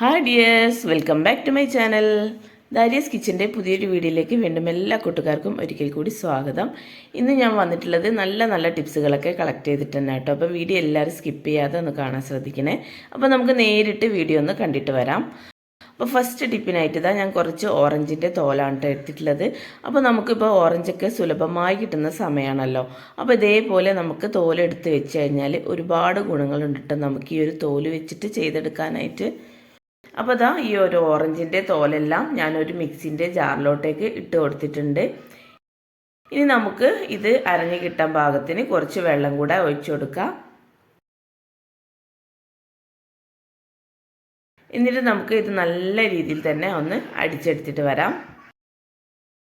Hi dears welcome back to my channel Darius കിച്ചന്റെ പുതിയൊരു വീഡിയോയിലേക്ക് വീണ്ടും എല്ലാ കൂട്ടുകാർക്കും ഒരിക്കൽ കൂടി സ്വാഗതം. ഇന്ന് ഞാൻ വന്നിട്ടുള്ളത് നല്ല നല്ല ടിപ്സുകളൊക്കെ കളക്ട് ചെയ്തിട്ട് തന്നെ കേട്ടോ. അപ്പോൾ വീഡിയോ എല്ലാവരും സ്കിപ്പ് ചെയ്യാതെ ഒന്ന് കാണാൻ ശ്രദ്ധിക്കണേ. അപ്പോൾ നമുക്ക് നേരിട്ട് വീഡിയോ ഒന്ന് കണ്ടിട്ട് വരാം. അപ്പോൾ ഫസ്റ്റ് ടിപ്പിനായിട്ട് ഇതാ ഞാൻ കുറച്ച് ഓറഞ്ചിന്റെ തോലാണ് ട്ടോ എടുത്തിട്ടുള്ളത്. അപ്പോൾ നമുക്കിപ്പോൾ ഓറഞ്ചൊക്കെ സുലഭമായി കിട്ടുന്ന സമയമാണല്ലോ അപ്പോൾ ഇതേപോലെ നമുക്ക് തോലെടുത്ത് വെച്ച് കഴിഞ്ഞാൽ ഒരുപാട് ഗുണങ്ങളുണ്ട് നമുക്ക് ഈ ഒരു തോൽ വെച്ചിട്ട് ചെയ്തെടുക്കാനായിട്ട് അപ്പോൾ ഇതാ ഈ ഒരു ഓറഞ്ചിന്റെ തോലെല്ലാം ഞാനൊരു മിക്സിന്റെ ജാറിലോട്ടേക്ക് ഇട്ട് കൊടുത്തിട്ടുണ്ട്. ഇനി നമുക്ക് ഇത് അരഞ്ഞു കിട്ടാൻ പാകത്തിന് കുറച്ച് വെള്ളം കൂടെ ഒഴിച്ചു കൊടുക്കാം. എന്നിട്ട് നമുക്ക് ഇത് നല്ല രീതിയിൽ തന്നെ ഒന്ന് അടിച്ചെടുത്തിട്ട് വരാം.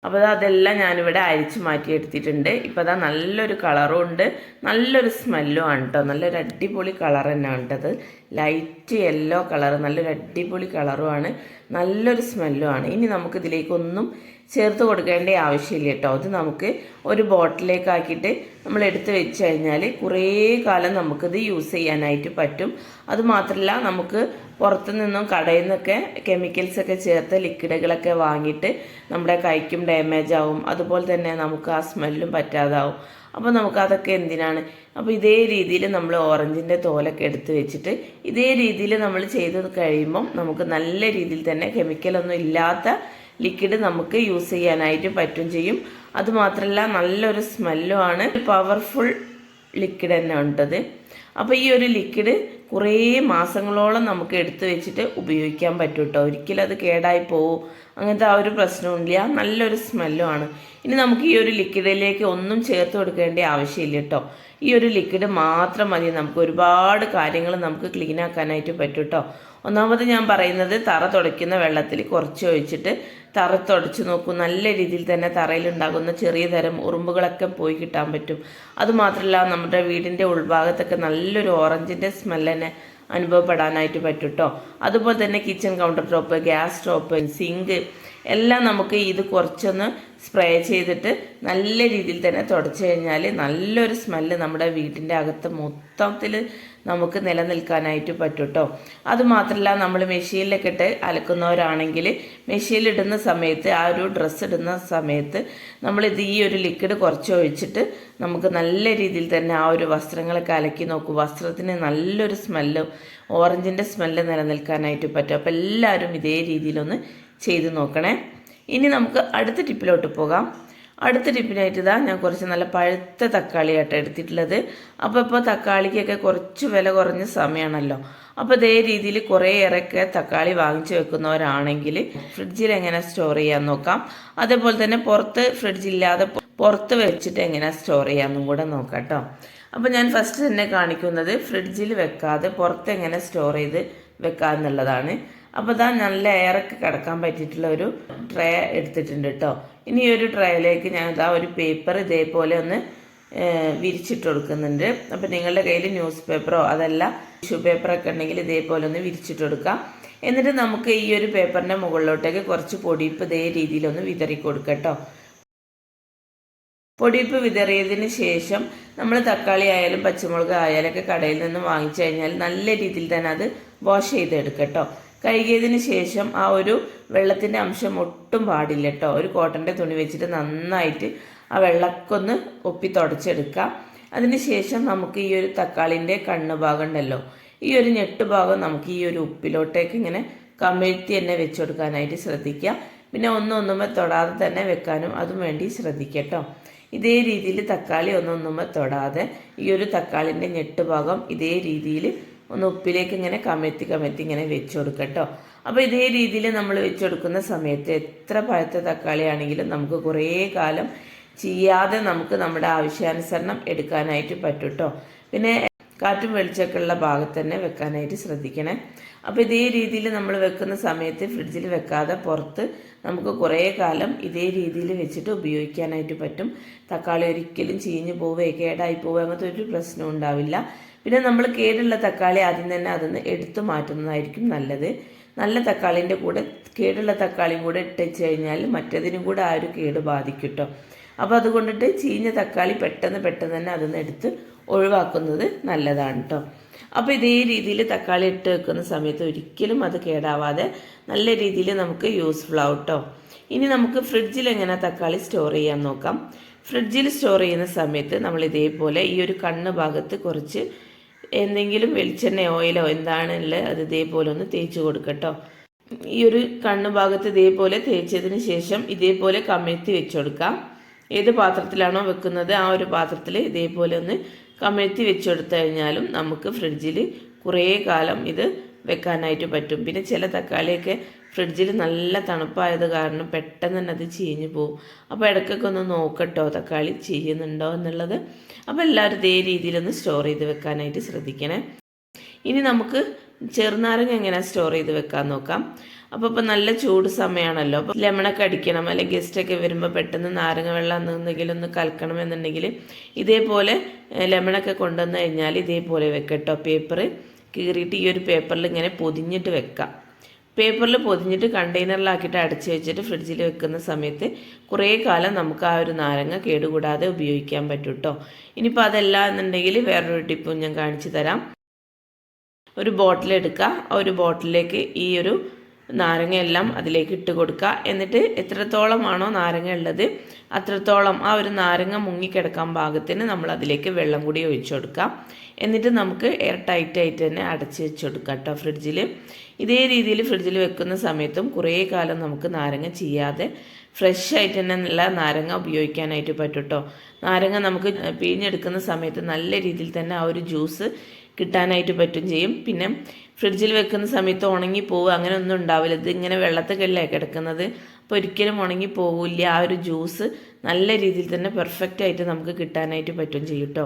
അപ്പോൾ അതെല്ലാം ഞാനിവിടെ അരിച്ച് മാറ്റി എടുത്തിട്ടുണ്ട് ഇപ്പോൾ അതാ നല്ലൊരു കളറും ഉണ്ട്. നല്ലൊരു സ്മെല്ലും ആണ് കേട്ടോ നല്ലൊരു അടിപൊളി കളർ തന്നെയാണ് കേട്ടത് ലൈറ്റ് യെല്ലോ കളർ നല്ലൊരു അടിപൊളി കളറുമാണ് നല്ലൊരു സ്മെല്ലും ആണ്. ഇനി നമുക്ക് ഇതിലേക്കൊന്നും ചേർത്ത് കൊടുക്കേണ്ട ആവശ്യമില്ല കേട്ടോ അത് നമുക്ക് ഒരു ബോട്ടിലേക്ക് ആക്കിയിട്ട് നമ്മൾ എടുത്ത് വെച്ച് കഴിഞ്ഞാൽ കുറേ കാലം നമുക്കിത് യൂസ് ചെയ്യാനായിട്ട് പറ്റും. അതുമാത്രമല്ല നമുക്ക് പുറത്തു നിന്നും കടയിൽ നിന്നൊക്കെ കെമിക്കൽസൊക്കെ ചേർത്ത് ലിക്വിഡുകളൊക്കെ വാങ്ങിയിട്ട് നമ്മുടെ കൈക്കും ഡാമേജ് ആവും. അതുപോലെ തന്നെ നമുക്ക് ആ സ്മെല്ലും പറ്റാതാവും. അപ്പോൾ നമുക്ക് അതൊക്കെ എന്തിനാണ്? അപ്പോൾ ഇതേ രീതിയിൽ നമ്മൾ ഓറഞ്ചിന്റെ തോലൊക്കെ എടുത്ത് വെച്ചിട്ട് ഇതേ രീതിയിൽ നമ്മൾ ചെയ്ത് കഴിയുമ്പം നമുക്ക് നല്ല രീതിയിൽ തന്നെ കെമിക്കലൊന്നും ഇല്ലാത്ത ലിക്വിഡ് നമുക്ക് യൂസ് ചെയ്യാനായിട്ട് പറ്റും ചെയ്യും. അതുമാത്രമല്ല നല്ലൊരു സ്മെല്ലും ആണ്. പവർഫുൾ ലിക്വിഡ് തന്നെ ഉണ്ടത്. അപ്പോൾ ഈ ഒരു ലിക്വിഡ് കുറേ മാസങ്ങളോളം നമുക്ക് എടുത്തു വെച്ചിട്ട് ഉപയോഗിക്കാൻ പറ്റും കേട്ടോ ഒരിക്കലും അത് കേടായി പോവും. അങ്ങനത്തെ ആ ഒരു പ്രശ്നമില്ല നല്ലൊരു സ്മെല്ലുമാണ് ഇനി നമുക്ക് ഈ ഒരു ലിക്വിഡിലേക്ക് ഒന്നും ചേർത്ത് കൊടുക്കേണ്ട ആവശ്യമില്ല കേട്ടോ ഈ ഒരു ലിക്വിഡ് മാത്രം മതി. നമുക്ക് ഒരുപാട് കാര്യങ്ങൾ നമുക്ക് ക്ലീൻ ആക്കാനായിട്ട് പറ്റും കേട്ടോ ഒന്നാമത് ഞാൻ പറയുന്നത് തറ തുടയ്ക്കുന്ന വെള്ളത്തിൽ കുറച്ച് ഒഴിച്ചിട്ട് തറ നോക്കും. നല്ല രീതിയിൽ തന്നെ തറയിലുണ്ടാകുന്ന ചെറിയ തരം ഉറുമ്പുകളൊക്കെ പോയി കിട്ടാൻ പറ്റും. അതുമാത്രമല്ല നമ്മുടെ വീടിന്റെ ഉൾഭാഗത്തൊക്കെ നല്ലൊരു ഓറഞ്ചിന്റെ സ്മെല്ലിനെ അനുഭവപ്പെടാനായിട്ട് പറ്റും കേട്ടോ അതുപോലെ തന്നെ kitchen counter top gas stove sink എല്ലാം നമുക്ക് ഇത് കുറച്ചൊന്ന് സ്പ്രേ ചെയ്തിട്ട് നല്ല രീതിയിൽ തന്നെ തുടച്ചു കഴിഞ്ഞാൽ നല്ലൊരു സ്മെല്ല് നമ്മുടെ വീട്ടിന്റെ അകത്ത് മൊത്തത്തിൽ നമുക്ക് നിലനിൽക്കാനായിട്ട് പറ്റും കേട്ടോ അതുമാത്രമല്ല നമ്മൾ മെഷീനിലൊക്കെ ഇട്ട് അലക്കുന്നവരാണെങ്കിൽ മെഷീനിലിടുന്ന സമയത്ത് ആ ഒരു ഡ്രസ്സ് ഇടുന്ന സമയത്ത് നമ്മളിത് ഈ ഒരു ലിക്വിഡ് കുറച്ച് ഒഴിച്ചിട്ട് നമുക്ക് നല്ല രീതിയിൽ തന്നെ ആ ഒരു വസ്ത്രങ്ങളൊക്കെ അലക്കി നോക്കും. വസ്ത്രത്തിന് നല്ലൊരു സ്മെല്ല് ഓറഞ്ചിന്റെ സ്മെല്ല് നിലനിൽക്കാനായിട്ട് പറ്റും. അപ്പോൾ എല്ലാവരും ഇതേ രീതിയിലൊന്ന് ചെയ്ത് നോക്കണേ. ഇനി നമുക്ക് അടുത്ത ടിപ്പിലോട്ട് പോകാം. അടുത്ത ടിപ്പിനായിട്ട് ഇതാ ഞാൻ കുറച്ച് നല്ല പഴുത്ത തക്കാളി തക്കാളിയായിട്ട് എടുത്തിട്ടുള്ളത്. അപ്പോൾ ഇപ്പോൾ തക്കാളിക്കൊക്കെ കുറച്ച് വില കുറഞ്ഞ സമയമാണല്ലോ. അപ്പോൾ ഇതേ രീതിയിൽ കുറേയേറെയൊക്കെ തക്കാളി വാങ്ങിച്ചു വെക്കുന്നവരാണെങ്കിൽ ഫ്രിഡ്ജിൽ എങ്ങനെ സ്റ്റോർ ചെയ്യാൻ നോക്കാം. അതേപോലെ തന്നെ പുറത്ത് ഫ്രിഡ്ജില്ലാതെ പുറത്ത് വെച്ചിട്ട് എങ്ങനെ സ്റ്റോർ ചെയ്യാമെന്നും കൂടെ നോക്കാം കേട്ടോ അപ്പോൾ ഞാൻ ഫസ്റ്റ് തന്നെ കാണിക്കുന്നത് ഫ്രിഡ്ജിൽ വെക്കാതെ പുറത്ത് എങ്ങനെ സ്റ്റോർ ചെയ്ത് വെക്കാമെന്നുള്ളതാണ് അപ്പോൾ ഇതാ നല്ല എയറൊക്കെ കിടക്കാൻ പറ്റിയിട്ടുള്ള ഒരു ട്രേ എടുത്തിട്ടുണ്ട് കേട്ടോ ഇനി ഒരു ട്രേയിലേക്ക് ഞാൻ ഇതാ ഒരു പേപ്പർ ഇതേപോലെ ഒന്ന് വിരിച്ചിട്ട് കൊടുക്കുന്നുണ്ട് അപ്പോൾ നിങ്ങളുടെ കയ്യിൽ ന്യൂസ് പേപ്പറോ അതല്ല ടിഷ്യൂ പേപ്പറൊക്കെ ഉണ്ടെങ്കിൽ ഇതേപോലെ ഒന്ന് വിരിച്ചിട്ട് കൊടുക്കാം എന്നിട്ട് നമുക്ക് ഈ ഒരു പേപ്പറിന്റെ മുകളിലോട്ടേക്ക് കുറച്ച് പൊടിയിപ്പ് ഇതേ രീതിയിലൊന്ന് വിതറി കൊടുക്കട്ടോ പൊടിയിപ്പ് വിതറിയതിന് ശേഷം നമ്മൾ തക്കാളി ആയാലും പച്ചമുളക് ആയാലും ഒക്കെ കടയിൽ നിന്ന് വാങ്ങിച്ചു കഴിഞ്ഞാൽ നല്ല രീതിയിൽ തന്നെ അത് വാഷ് ചെയ്തെടുക്കട്ടോ. കേട്ടോ കഴുകിയതിന് ശേഷം ആ ഒരു വെള്ളത്തിന്റെ അംശം ഒട്ടും പാടില്ല കേട്ടോ. ഒരു കോട്ടന്റെ തുണി വെച്ചിട്ട് നന്നായിട്ട് ആ വെള്ളക്കൊന്ന് ഒപ്പി തുടച്ചെടുക്കുക അതിനുശേഷം നമുക്ക് ഈ ഒരു തക്കാളിന്റെ കണ്ണ് ഭാഗം ഉണ്ടല്ലോ ഈ ഒരു ഞെട്ട് ഭാഗം നമുക്ക് ഈ ഒരു ഉപ്പിലോട്ടേക്ക് ഇങ്ങനെ കമിഴ്ത്തി തന്നെ വെച്ച് കൊടുക്കാനായിട്ട് ശ്രദ്ധിക്കുക പിന്നെ ഒന്നൊന്നുമ്പോൾ തൊടാതെ തന്നെ വെക്കാനും അതും വേണ്ടി ശ്രദ്ധിക്കട്ടോ ഇതേ രീതിയിൽ തക്കാളി ഒന്നൊന്നുമ്പോൾ തൊടാതെ ഈ ഒരു തക്കാളിന്റെ ഞെട്ട് ഭാഗം ഇതേ രീതിയിൽ ഒന്ന് ഉപ്പിലേക്ക് ഇങ്ങനെ കമഴ്ത്തി കമഴ്ത്തി ഇങ്ങനെ വെച്ച് കൊടുക്കട്ടോ അപ്പോൾ ഇതേ രീതിയിൽ നമ്മൾ വെച്ച് കൊടുക്കുന്ന സമയത്ത് എത്ര പഴുത്ത തക്കാളി ആണെങ്കിലും നമുക്ക് കുറേ കാലം ചെയ്യാതെ നമുക്ക് നമ്മുടെ ആവശ്യാനുസരണം എടുക്കാനായിട്ട് പറ്റും കേട്ടോ പിന്നെ കാറ്റും വെളിച്ചൊക്കെ ഉള്ള ഭാഗത്ത് തന്നെ വെക്കാനായിട്ട് ശ്രദ്ധിക്കണേ. അപ്പോൾ ഇതേ രീതിയിൽ നമ്മൾ വെക്കുന്ന സമയത്ത് ഫ്രിഡ്ജിൽ വെക്കാതെ പുറത്ത് നമുക്ക് കുറേ കാലം ഇതേ രീതിയിൽ വെച്ചിട്ട് ഉപയോഗിക്കാനായിട്ട് പറ്റും. തക്കാളി ഒരിക്കലും ചീഞ്ഞു പോവുകയോ കേടായി പോവുക അങ്ങനത്തെ ഒരു പ്രശ്നവും ഉണ്ടാവില്ല. പിന്നെ നമ്മൾ കേടുള്ള തക്കാളി ആദ്യം തന്നെ അതൊന്ന് എടുത്തു മാറ്റുന്നതായിരിക്കും നല്ലത്. നല്ല തക്കാളിന്റെ കൂടെ കേടുള്ള തക്കാളിയും കൂടെ ഇട്ടു കഴിഞ്ഞാൽ മറ്റതിനും കൂടെ ആ ഒരു കേട് ബാധിക്കും കേട്ടോ. അപ്പോൾ അതുകൊണ്ടിട്ട് ചീഞ്ഞ തക്കാളി പെട്ടെന്ന് പെട്ടെന്ന് തന്നെ അതൊന്ന് എടുത്ത് ഒഴിവാക്കുന്നത് നല്ലതാണ് കേട്ടോ അപ്പോൾ ഇതേ രീതിയിൽ തക്കാളി ഇട്ട് വെക്കുന്ന സമയത്ത് ഒരിക്കലും അത് കേടാവാതെ നല്ല രീതിയിൽ നമുക്ക് യൂസ്ഫുൾ ആവും കേട്ടോ ഇനി നമുക്ക് ഫ്രിഡ്ജിൽ എങ്ങനെ തക്കാളി സ്റ്റോർ ചെയ്യാൻ നോക്കാം. ഫ്രിഡ്ജിൽ സ്റ്റോർ ചെയ്യുന്ന സമയത്ത് നമ്മൾ ഇതേപോലെ ഈ ഒരു കണ്ണ് ഭാഗത്ത് കുറച്ച് എന്തെങ്കിലും വെളിച്ചെണ്ണ ഓയിലോ എന്താണുള്ളത് അത് ഇതേപോലെ ഒന്ന് തേച്ച് കൊടുക്കട്ടോ ഈ ഒരു കണ്ണ് ഭാഗത്ത് ഇതേപോലെ തേച്ചതിന് ശേഷം ഇതേപോലെ കമഴ്ത്തി വെച്ച് കൊടുക്കാം. ഏത് പാത്രത്തിലാണോ വെക്കുന്നത് ആ ഒരു പാത്രത്തിൽ ഇതേപോലെ ഒന്ന് കമഴ്ത്തി വെച്ചെടുത്തു കഴിഞ്ഞാലും നമുക്ക് ഫ്രിഡ്ജിൽ കുറേ കാലം ഇത് വെക്കാനായിട്ട് പറ്റും. പിന്നെ ചില തക്കാളിയൊക്കെ ഫ്രിഡ്ജിൽ നല്ല തണുപ്പായത് കാരണം പെട്ടെന്ന് തന്നെ അത് ചീഞ്ഞു പോകും അപ്പോൾ ഇടയ്ക്കൊക്കെ ഒന്ന് നോക്കട്ടോ തക്കാളി ചീയുന്നുണ്ടോ എന്നുള്ളത്. അപ്പോൾ എല്ലാവരും ഇതേ രീതിയിലൊന്ന് സ്റ്റോർ ചെയ്ത് വെക്കാനായിട്ട് ശ്രദ്ധിക്കണേ. ഇനി നമുക്ക് ചെറുനാരങ്ങ എങ്ങനെ സ്റ്റോർ ചെയ്ത് വെക്കാൻ നോക്കാം. അപ്പോൾ ഇപ്പോൾ നല്ല ചൂട് സമയമാണല്ലോ അപ്പോൾ ലെമണൊക്കെ അടിക്കണം അല്ലെങ്കിൽ ഗസ്റ്റൊക്കെ വരുമ്പോൾ പെട്ടെന്ന് നാരങ്ങ വെള്ളം എന്തെങ്കിലും ഒന്ന് കലക്കണം എന്നുണ്ടെങ്കിൽ ഇതേപോലെ ലെമണൊക്കെ കൊണ്ടുവന്ന് കഴിഞ്ഞാൽ ഇതേപോലെ വെക്കട്ടോ. പേപ്പർ കീറിയിട്ട് ഈ ഒരു പേപ്പറിൽ ഇങ്ങനെ പൊതിഞ്ഞിട്ട് വെക്കാം. പേപ്പറിൽ പൊതിഞ്ഞിട്ട് കണ്ടെയ്നറിലാക്കിയിട്ട് അടച്ചു വെച്ചിട്ട് ഫ്രിഡ്ജിൽ വെക്കുന്ന സമയത്ത് കുറേ കാലം നമുക്ക് ആ ഒരു നാരങ്ങ കേടുകൂടാതെ ഉപയോഗിക്കാൻ പറ്റും കേട്ടോ ഇനിയിപ്പോൾ അതല്ല എന്നുണ്ടെങ്കിൽ വേറൊരു ടിപ്പും ഞാൻ കാണിച്ചു തരാം. ഒരു ബോട്ടിൽ എടുക്കുക. ആ ഒരു ബോട്ടിലേക്ക് ഈ ഒരു നാരങ്ങ എല്ലാം അതിലേക്ക് ഇട്ട് കൊടുക്കുക. എന്നിട്ട് എത്രത്തോളമാണോ നാരങ്ങ ഉള്ളത് അത്രത്തോളം ആ ഒരു നാരങ്ങ മുങ്ങിക്കിടക്കാൻ ഭാഗത്തിന് നമ്മൾ അതിലേക്ക് വെള്ളം കൂടി ഒഴിച്ചു കൊടുക്കാം എന്നിട്ട് നമുക്ക് എയർ ടൈറ്റ് ആയിട്ട് തന്നെ അടച്ച് വെച്ച് കൊടുക്കാം കേട്ടോ ഫ്രിഡ്ജിൽ. ഇതേ രീതിയിൽ ഫ്രിഡ്ജിൽ വെക്കുന്ന സമയത്തും കുറേ കാലം നമുക്ക് നാരങ്ങ ചെയ്യാതെ ഫ്രഷ് ആയിട്ട് തന്നെ നല്ല നാരങ്ങ ഉപയോഗിക്കാനായിട്ട് പറ്റും കേട്ടോ. നാരങ്ങ നമുക്ക് പിഴിഞ്ഞെടുക്കുന്ന സമയത്ത് നല്ല രീതിയിൽ തന്നെ ആ ഒരു ജ്യൂസ് കിട്ടാനായിട്ട് പറ്റും ചെയ്യും. പിന്നെ ഫ്രിഡ്ജിൽ വെക്കുന്ന സമയത്ത് ഉണങ്ങി പോവുക അങ്ങനെ ഒന്നും ഉണ്ടാവില്ല. ഇത് ഇങ്ങനെ വെള്ളത്തിലല്ലേ കിടക്കുന്നത്. അപ്പോൾ ഒരിക്കലും ഉണങ്ങി പോവില്ല. ആ ഒരു ജ്യൂസ് നല്ല രീതിയിൽ തന്നെ പെർഫെക്റ്റ് ആയിട്ട് നമുക്ക് കിട്ടാനായിട്ട് പറ്റും ചെയ്യും കേട്ടോ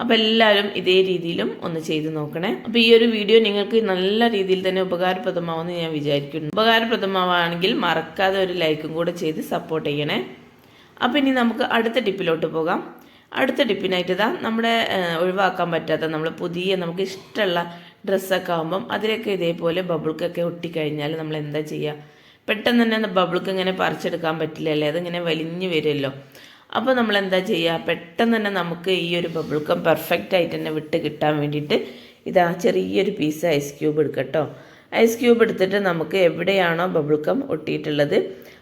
അപ്പോൾ എല്ലാവരും ഇതേ രീതിയിലും ഒന്ന് ചെയ്ത് നോക്കണേ. അപ്പോൾ ഈ ഒരു വീഡിയോ നിങ്ങൾക്ക് നല്ല രീതിയിൽ തന്നെ ഉപകാരപ്രദമാവുമെന്ന് ഞാൻ വിചാരിക്കുന്നു. ഉപകാരപ്രദമാവുകയാണെങ്കിൽ മറക്കാതെ ഒരു ലൈക്കും കൂടെ ചെയ്ത് സപ്പോർട്ട് ചെയ്യണേ. അപ്പോൾ ഇനി നമുക്ക് അടുത്ത ടിപ്പിലോട്ട് പോകാം. അടുത്ത ടിപ്പിനായിട്ട് ഇതാ നമ്മുടെ ഒഴിവാക്കാൻ പറ്റാത്ത നമ്മൾ പുതിയ നമുക്ക് ഇഷ്ടമുള്ള ഡ്രസ്സൊക്കെ ആകുമ്പം അതിലൊക്കെ ഇതേപോലെ ബബിൾക്കൊക്കെ ഒട്ടിക്കഴിഞ്ഞാൽ നമ്മൾ എന്താ ചെയ്യുക പെട്ടെന്ന് തന്നെ ബബിൾക്ക് ഇങ്ങനെ പറിച്ചെടുക്കാൻ പറ്റില്ലല്ലേ? അതിങ്ങനെ വലിഞ്ഞു വരുമല്ലോ. അപ്പോൾ നമ്മൾ എന്താ ചെയ്യുക പെട്ടെന്ന് തന്നെ നമുക്ക് ഈ ഒരു ബബിൾക്കം പെർഫെക്റ്റ് ആയിട്ട് തന്നെ വിട്ട് കിട്ടാൻ വേണ്ടിയിട്ട് ഇതാ ചെറിയൊരു പീസ് ഐസ് ക്യൂബ് എടുക്കട്ടോ. ഐസ് ക്യൂബ് എടുത്തിട്ട് നമുക്ക് എവിടെയാണോ ബബിൾക്കം ഒട്ടിയിട്ടുള്ളത്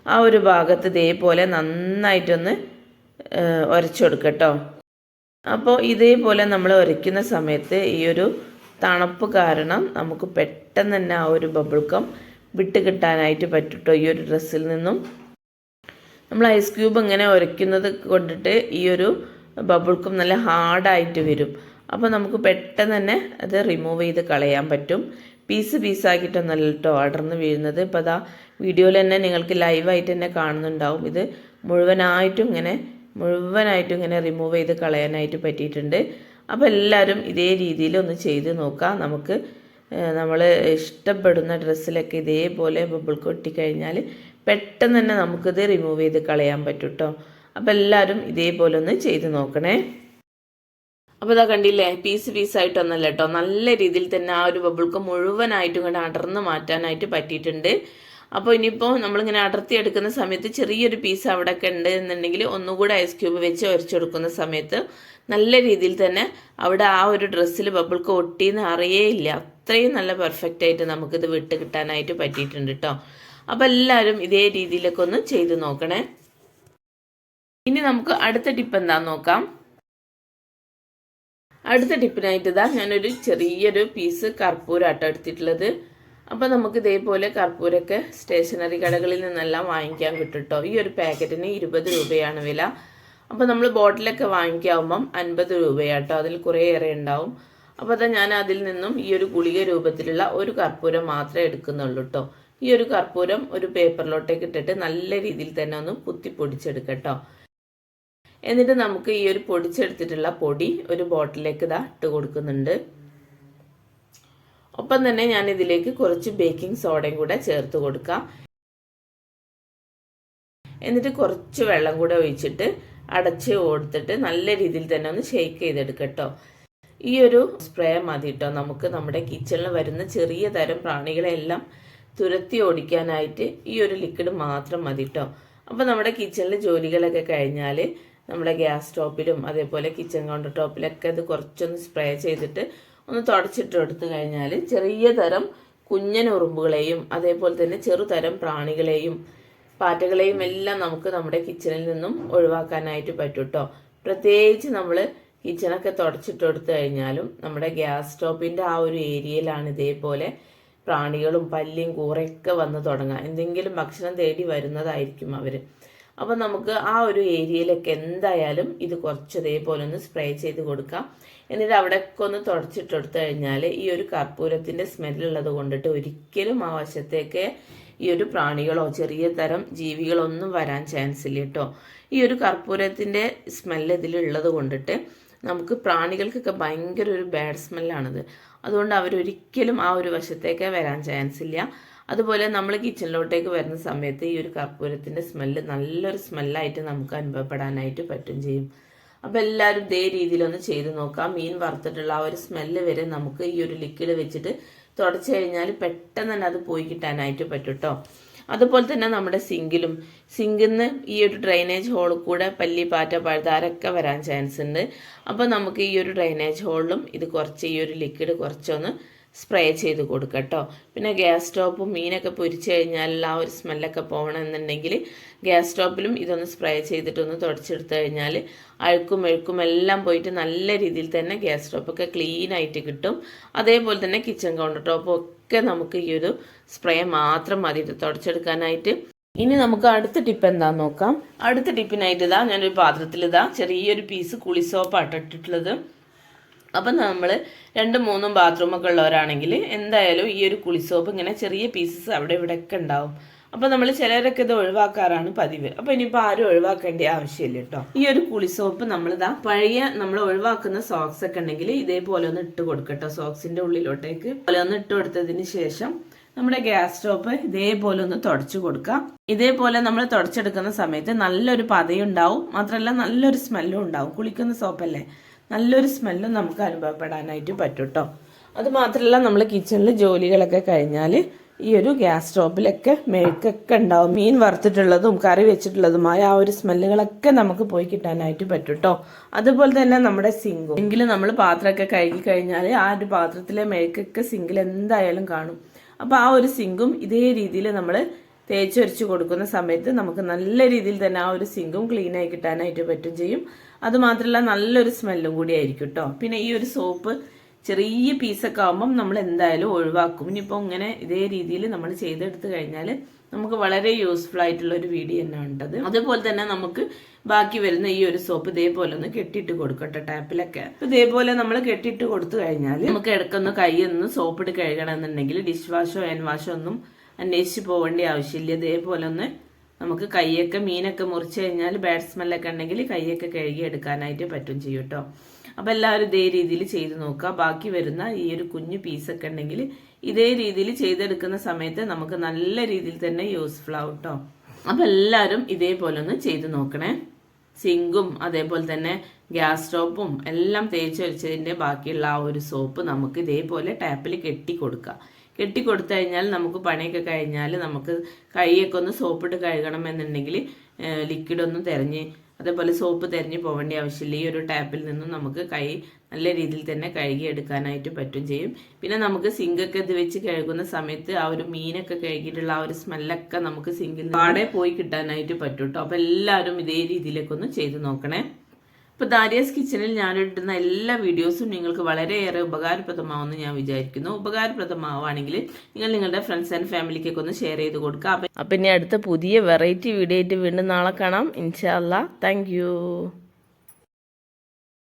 ആ ഒരു ഭാഗത്ത് ഇതേപോലെ നന്നായിട്ടൊന്ന് ഉരച്ചു കേട്ടോ അപ്പോൾ ഇതേപോലെ നമ്മൾ ഉരയ്ക്കുന്ന സമയത്ത് ഈ ഒരു തണുപ്പ് കാരണം നമുക്ക് പെട്ടെന്ന് തന്നെ ആ ഒരു ബബിൾക്കം വിട്ട് കിട്ടാനായിട്ട് പറ്റുട്ടോ ഈ ഒരു ഡ്രസ്സിൽ നിന്നും. നമ്മൾ ഐസ് ക്യൂബ് ഇങ്ങനെ ഉരയ്ക്കുന്നത് കൊണ്ടിട്ട് ഈ ഒരു ബബിൾക്കും നല്ല ഹാർഡായിട്ട് വരും. അപ്പോൾ നമുക്ക് പെട്ടെന്ന് തന്നെ അത് റിമൂവ് ചെയ്ത് കളയാൻ പറ്റും. പീസ് പീസാക്കിയിട്ടൊന്നല്ല കേട്ടോ അടർന്ന് വീഴുന്നത്. ഇപ്പോൾ അതാ വീഡിയോയിൽ തന്നെ നിങ്ങൾക്ക് ലൈവായിട്ട് തന്നെ കാണുന്നുണ്ടാവും. ഇത് മുഴുവനായിട്ടും ഇങ്ങനെ മുഴുവനായിട്ടും ഇങ്ങനെ റിമൂവ് ചെയ്ത് കളയാനായിട്ട് പറ്റിയിട്ടുണ്ട്. അപ്പോൾ എല്ലാവരും ഇതേ രീതിയിൽ ഒന്ന് ചെയ്ത് നോക്കാം. നമുക്ക് നമ്മൾ ഇഷ്ടപ്പെടുന്ന ഡ്രസ്സിലൊക്കെ ഇതേപോലെ ബബിൾ കൊട്ടിക്കഴിഞ്ഞാൽ പെട്ടെന്ന് തന്നെ നമുക്കിത് റിമൂവ് ചെയ്ത് കളയാൻ പറ്റും കേട്ടോ അപ്പോൾ എല്ലാവരും ഇതേപോലെ ഒന്ന് ചെയ്ത് നോക്കണേ. അപ്പോൾ ഇതാ കണ്ടില്ലേ പീസ് പീസായിട്ടൊന്നല്ല കേട്ടോ നല്ല രീതിയിൽ തന്നെ ആ ഒരു ബബിൾക്ക് മുഴുവനായിട്ടും ഇങ്ങോട്ട് അടർന്ന് മാറ്റാനായിട്ട് പറ്റിയിട്ടുണ്ട്. അപ്പോൾ ഇനിയിപ്പോൾ നമ്മളിങ്ങനെ അടർത്തി എടുക്കുന്ന സമയത്ത് ചെറിയൊരു പീസ് അവിടെ ഒക്കെ ഉണ്ട് എന്നുണ്ടെങ്കിൽ ഒന്നുകൂടെ ഐസ് ക്യൂബ് വെച്ച് ഒരച്ചെടുക്കുന്ന സമയത്ത് നല്ല രീതിയിൽ തന്നെ അവിടെ ആ ഒരു ഡ്രസ്സിൽ ബബിൾക്ക് ഒട്ടിയെന്ന് അറിയേയില്ല. അത്രയും നല്ല പെർഫെക്റ്റ് ആയിട്ട് നമുക്കിത് വിട്ട് കിട്ടാനായിട്ട് പറ്റിയിട്ടുണ്ട് കേട്ടോ അപ്പോൾ എല്ലാവരും ഇതേ രീതിയിലൊക്കെ ഒന്ന് ചെയ്ത് നോക്കണേ. ഇനി നമുക്ക് അടുത്ത ടിപ്പ് എന്താന്ന് നോക്കാം. അടുത്ത ടിപ്പിനായിട്ട് ഇതാ ഞാനൊരു ചെറിയൊരു പീസ് കർപ്പൂരാട്ടോ എടുത്തിട്ടുള്ളത്. അപ്പോൾ നമുക്ക് ഇതേപോലെ കർപ്പൂരൊക്കെ സ്റ്റേഷനറി കടകളിൽ നിന്നെല്ലാം വാങ്ങിക്കാൻ കിട്ടും കേട്ടോ ഈ ഒരു പാക്കറ്റിന് ഇരുപത് രൂപയാണ് വില. അപ്പോൾ നമ്മൾ ബോട്ടിലൊക്കെ വാങ്ങിക്കാവുമ്പം അൻപത് രൂപയാട്ടോ. അതിൽ കുറേയേറെ ഉണ്ടാവും. അപ്പോൾ അതാ ഞാൻ അതിൽ നിന്നും ഈ ഒരു ഗുളിക രൂപത്തിലുള്ള ഒരു കർപ്പൂരം മാത്രമേ എടുക്കുന്നുള്ളൂ കേട്ടോ ഈ ഒരു കർപ്പൂരം ഒരു പേപ്പറിലോട്ടേക്ക് ഇട്ടിട്ട് നല്ല രീതിയിൽ തന്നെ ഒന്ന് കുത്തി പൊടിച്ചെടുക്കട്ടോ. എന്നിട്ട് നമുക്ക് ഈ ഒരു പൊടിച്ചെടുത്തിട്ടുള്ള പൊടി ഒരു ബോട്ടിലേക്ക് ഇതാ ഇട്ട് കൊടുക്കുന്നുണ്ട്. ഒപ്പം തന്നെ ഞാൻ ഇതിലേക്ക് കുറച്ച് ബേക്കിംഗ് സോഡയും കൂടെ ചേർത്ത് കൊടുക്കാം. എന്നിട്ട് കുറച്ച് വെള്ളം കൂടെ ഒഴിച്ചിട്ട് അടച്ച് കൊടുത്തിട്ട് നല്ല രീതിയിൽ തന്നെ ഒന്ന് ഷെയ്ക്ക് ചെയ്തെടുക്കട്ടോ. ഈ ഒരു സ്പ്രേ മതി കേട്ടോ നമുക്ക് നമ്മുടെ കിച്ചണിൽ വരുന്ന ചെറിയ തരം പ്രാണികളെല്ലാം തുരത്തി ഓടിക്കാനായിട്ട് ഈ ഒരു ലിക്വിഡ് മാത്രം മതി കേട്ടോ അപ്പോൾ നമ്മുടെ കിച്ചണിൽ ജോലികളൊക്കെ കഴിഞ്ഞാൽ നമ്മുടെ ഗ്യാസ് സ്റ്റോപ്പിലും അതേപോലെ കിച്ചൺ കൗണ്ടർ ടോപ്പിലൊക്കെ അത് കുറച്ചൊന്ന് സ്പ്രേ ചെയ്തിട്ട് ഒന്ന് തുടച്ചിട്ട് എടുത്തു കഴിഞ്ഞാൽ ചെറിയ തരം കുഞ്ഞൻ ഉറുമ്പുകളെയും അതേപോലെ തന്നെ ചെറുതരം പ്രാണികളെയും പാറ്റകളെയും എല്ലാം നമുക്ക് നമ്മുടെ കിച്ചണിൽ നിന്നും ഒഴിവാക്കാനായിട്ട് പറ്റും കേട്ടോ പ്രത്യേകിച്ച് നമ്മൾ കിച്ചണൊക്കെ തുടച്ചിട്ട് എടുത്തു കഴിഞ്ഞാലും നമ്മുടെ ഗ്യാസ് സ്റ്റോപ്പിന്റെ ആ ഒരു ഏരിയയിലാണ് ഇതേപോലെ പ്രാണികളും പല്ലിയും കൂറയൊക്കെ വന്ന് തുടങ്ങുക എന്തെങ്കിലും ഭക്ഷണം തേടി വരുന്നതായിരിക്കും അവർ അപ്പോൾ നമുക്ക് ആ ഒരു ഏരിയയിലൊക്കെ എന്തായാലും ഇത് കുറച്ച് ഇതേപോലെ ഒന്ന് സ്പ്രേ ചെയ്ത് കൊടുക്കാം. എന്നിട്ട് അവിടെയൊക്കെ ഒന്ന് തുടച്ചിട്ടെടുത്തു കഴിഞ്ഞാൽ ഈ ഒരു കർപ്പൂരത്തിന്റെ സ്മെല്ലുള്ളത് കൊണ്ടിട്ട് ഒരിക്കലും ആ വശത്തേക്ക് ഈ ഒരു പ്രാണികളോ ചെറിയ തരം ജീവികളോ ഒന്നും വരാൻ ചാൻസ് ഇല്ല കേട്ടോ ഈ ഒരു കർപ്പൂരത്തിന്റെ സ്മെല്ല് ഇതിലുള്ളത് കൊണ്ടിട്ട് നമുക്ക് പ്രാണികൾക്കൊക്കെ ഭയങ്കര ഒരു ബാഡ് സ്മെല്ലാണിത് അതുകൊണ്ട് അവരൊരിക്കലും ആ ഒരു വശത്തേക്ക് വരാൻ ചാൻസ് ഇല്ല. അതുപോലെ നമ്മൾ കിച്ചണിലോട്ടേക്ക് വരുന്ന സമയത്ത് ഈ ഒരു കർപ്പൂരത്തിന്റെ സ്മെല്ല് നല്ലൊരു സ്മെല്ലായിട്ട് നമുക്ക് അനുഭവപ്പെടാനായിട്ട് പറ്റും ചെയ്യും. അപ്പോൾ എല്ലാവരും ഇതേ രീതിയിലൊന്ന് ചെയ്ത് നോക്കാം. മീൻ വറുത്തിട്ടുള്ള ആ ഒരു സ്മെല്ല് വരെ നമുക്ക് ഈ ഒരു ലിക്വിഡ് വെച്ചിട്ട് തുടച്ചു കഴിഞ്ഞാൽ പെട്ടെന്ന് തന്നെ അത് പോയി കിട്ടാനായിട്ട് പറ്റും കേട്ടോ അതുപോലെ തന്നെ നമ്മുടെ സിങ്കിലും. സിങ്കിൽ നിന്ന് ഈ ഒരു ഡ്രൈനേജ് ഹോളിൽ കൂടെ പല്ലി പാറ്റ പഴുതാരൊക്കെ വരാൻ ചാൻസ് ഉണ്ട്. അപ്പോൾ നമുക്ക് ഈ ഒരു ഡ്രൈനേജ് ഹോളിലും ഇത് കുറച്ച് ഈ ഒരു ലിക്വിഡ് കുറച്ചൊന്ന് സ്പ്രേ ചെയ്ത് കൊടുക്കുക കേട്ടോ. പിന്നെ ഗ്യാസ് സ്റ്റോപ്പും മീനൊക്കെ പൊരിച്ച് കഴിഞ്ഞാൽ ആ ഒരു സ്മെല്ലൊക്കെ പോകണമെന്നുണ്ടെങ്കിൽ ഗ്യാസ് സ്റ്റോപ്പിലും ഇതൊന്ന് സ്പ്രേ ചെയ്തിട്ടൊന്ന് തുടച്ചെടുത്തു കഴിഞ്ഞാൽ അഴുക്കും എഴുക്കും എല്ലാം പോയിട്ട് നല്ല രീതിയിൽ തന്നെ ഗ്യാസ് സ്റ്റോപ്പൊക്കെ ക്ലീൻ ആയിട്ട് കിട്ടും. അതേപോലെ തന്നെ കിച്ചൺ കൗണ്ടർ ടോപ്പും ഒക്കെ നമുക്ക് ഈ ഒരു സ്പ്രേ മാത്രം മതി തുടച്ചെടുക്കാനായിട്ട്. ഇനി നമുക്ക് അടുത്ത ടിപ്പ് എന്താന്ന് നോക്കാം. അടുത്ത ടിപ്പിനായിട്ട് ഇതാ ഞാനൊരു പാത്രത്തിൽ ഇതാ ചെറിയൊരു പീസ് കുളിസോപ്പാണ് ഇട്ടിട്ടുള്ളത്. അപ്പം നമ്മൾ രണ്ടും മൂന്നും ബാത്റൂമൊക്കെ ഉള്ളവരാണെങ്കിൽ എന്തായാലും ഈ ഒരു കുളിസോപ്പ് ഇങ്ങനെ ചെറിയ പീസസ് അവിടെ ഇവിടെ ഒക്കെ ഉണ്ടാവും. അപ്പോൾ നമ്മൾ ചിലരൊക്കെ ഇത് ഒഴിവാക്കാറാണ് പതിവ്. അപ്പോൾ ഇനിയിപ്പോൾ ആരും ഒഴിവാക്കേണ്ട ആവശ്യമില്ല കേട്ടോ. ഈ ഒരു കുളിസോപ്പ് നമ്മളിതാ പഴയ നമ്മൾ ഒഴിവാക്കുന്ന സോക്സ് ഒക്കെ ഉണ്ടെങ്കിൽ ഇതേപോലെ ഒന്ന് ഇട്ട് കൊടുക്കട്ടോ സോക്സിന്റെ ഉള്ളിലോട്ടേക്ക് പോലെ ഒന്ന് ഇട്ട് കൊടുത്തതിന് ശേഷം നമ്മുടെ ഗ്യാസ് സ്റ്റോപ്പ് ഇതേപോലെ ഒന്ന് തുടച്ചു കൊടുക്കാം. ഇതേപോലെ നമ്മൾ തുടച്ചെടുക്കുന്ന സമയത്ത് നല്ലൊരു പതയുണ്ടാവും. മാത്രമല്ല നല്ലൊരു സ്മെല്ലും ഉണ്ടാവും. കുളിക്കുന്ന സോപ്പല്ലേ നല്ലൊരു സ്മെല്ലും നമുക്ക് അനുഭവപ്പെടാനായിട്ട് പറ്റും കേട്ടോ അതുമാത്രമല്ല നമ്മൾ കിച്ചണിൽ ജോലികളൊക്കെ കഴിഞ്ഞാൽ ഈ ഒരു ഗ്യാസ് സ്റ്റോപ്പിലൊക്കെ മെഴുക്കൊക്കെ ഉണ്ടാവും. മീൻ വറുത്തിട്ടുള്ളതും കറി വെച്ചിട്ടുള്ളതുമായ ആ ഒരു സ്മെല്ലുകളൊക്കെ നമുക്ക് പോയി കിട്ടാനായിട്ട് പറ്റും കേട്ടോ അതുപോലെ തന്നെ നമ്മുടെ സിങ്കും. സിങ്കിൽ നമ്മൾ പാത്രമൊക്കെ കഴുകി കഴിഞ്ഞാൽ ആ ഒരു പാത്രത്തിലെ മെഴുക്കൊക്കെ സിങ്കിൽ എന്തായാലും കാണും. അപ്പോൾ ആ ഒരു സിങ്കും ഇതേ രീതിയിൽ നമ്മൾ തേച്ചൊരിച്ച് കൊടുക്കുന്ന സമയത്ത് നമുക്ക് നല്ല രീതിയിൽ തന്നെ ആ ഒരു സിങ്കും ക്ലീനായി കിട്ടാനായിട്ട് പറ്റും ചെയ്യും. അത് മാത്രമല്ല നല്ലൊരു സ്മെല്ലും കൂടി ആയിരിക്കും കേട്ടോ പിന്നെ ഈ ഒരു സോപ്പ് ചെറിയ പീസൊക്കെ ആകുമ്പം നമ്മൾ എന്തായാലും ഒഴിവാക്കും. ഇനിയിപ്പോൾ ഇങ്ങനെ ഇതേ രീതിയിൽ നമ്മൾ ചെയ്തെടുത്ത് കഴിഞ്ഞാൽ നമുക്ക് വളരെ യൂസ്ഫുൾ ആയിട്ടുള്ള ഒരു വീഡിയോ തന്നെ ഉണ്ടത് അതുപോലെ തന്നെ നമുക്ക് ബാക്കി വരുന്ന ഈ ഒരു സോപ്പ് ഇതേപോലെ ഒന്ന് കെട്ടിയിട്ട് കൊടുക്കട്ടെ ടാപ്പിലൊക്കെ. ഇതേപോലെ നമ്മൾ കെട്ടിയിട്ട് കൊടുത്തു കഴിഞ്ഞാൽ നമുക്ക് ഇടക്കൊന്ന് കൈയൊന്ന് സോപ്പിട്ട് കഴുകണമെന്നുണ്ടെങ്കിൽ ഡിഷ് വാഷോ ഹാൻഡ് വാഷോ ഒന്നും അന്വേഷിച്ച് പോകേണ്ട ആവശ്യമില്ല. ഇതേപോലെ ഒന്ന് നമുക്ക് കൈയൊക്കെ മീനൊക്കെ മുറിച്ച് കഴിഞ്ഞാൽ ബാഡ് സ്മെല്ലൊക്കെ ഉണ്ടെങ്കിൽ കൈയൊക്കെ കഴുകി എടുക്കാനായിട്ട് പറ്റും ചെയ്യും കേട്ടോ. അപ്പോൾ എല്ലാവരും ഇതേ രീതിയിൽ ചെയ്ത് നോക്കുക. ബാക്കി വരുന്ന ഈ ഒരു കുഞ്ഞു പീസൊക്കെ ഉണ്ടെങ്കിൽ ഇതേ രീതിയിൽ ചെയ്തെടുക്കുന്ന സമയത്ത് നമുക്ക് നല്ല രീതിയിൽ തന്നെ യൂസ്ഫുൾ ആവും കേട്ടോ. അപ്പോൾ എല്ലാവരും ഇതേപോലെ ഒന്ന് ചെയ്ത് നോക്കണേ. സിങ്കും അതേപോലെ തന്നെ ഗ്യാസ് സ്റ്റോപ്പും എല്ലാം തേച്ച് വെച്ചതിന്റെ ബാക്കിയുള്ള ആ ഒരു സോപ്പ് നമുക്ക് ഇതേപോലെ ടാപ്പിൽ കെട്ടി കൊടുക്കുക. കെട്ടി കൊടുത്തു കഴിഞ്ഞാൽ നമുക്ക് പണിയൊക്കെ കഴിഞ്ഞാൽ നമുക്ക് കൈയൊക്കെ ഒന്ന് സോപ്പിട്ട് കഴുകണം എന്നുണ്ടെങ്കിൽ ലിക്വിഡ് ഒന്നും തിരഞ്ഞ് അതേപോലെ സോപ്പ് തിരഞ്ഞ് പോകേണ്ട ആവശ്യമില്ല. ഈ ഒരു ടാപ്പിൽ നിന്നും നമുക്ക് കൈ നല്ല രീതിയിൽ തന്നെ കഴുകി എടുക്കാനായിട്ട് പറ്റും ചെയ്യും. പിന്നെ നമുക്ക് സിങ്കൊക്കെ ഇത് വെച്ച് കഴുകുന്ന സമയത്ത് ആ ഒരു മീനൊക്കെ കഴുകിയിട്ടുള്ള ആ ഒരു സ്മെല്ലൊക്കെ നമുക്ക് സിങ്കിൽ പാടെ പോയി കിട്ടാനായിട്ട് പറ്റും കേട്ടോ അപ്പോൾ എല്ലാവരും ഇതേ രീതിയിലൊക്കെ ഒന്ന് ചെയ്ത് നോക്കണേ. ഇപ്പോൾ ദാരിയസ് കിച്ചണിൽ ഇടുന്ന എല്ലാ വീഡിയോസും നിങ്ങൾക്ക് വളരെയേറെ ഉപകാരപ്രദമാവുമെന്ന് ഞാൻ വിചാരിക്കുന്നു. ഉപകാരപ്രദമാവുകയാണെങ്കിൽ നിങ്ങൾ നിങ്ങളുടെ ഫ്രണ്ട്സ് ആൻഡ് ഫാമിലിക്കൊക്കെ ഒന്ന് ഷെയർ ചെയ്ത് കൊടുക്കുക. അപ്പം ഇനി അടുത്ത പുതിയ വെറൈറ്റി വീഡിയോ ആയിട്ട് വീണ്ടും നാളെ കാണാം. ഇൻഷാല്ല താങ്ക്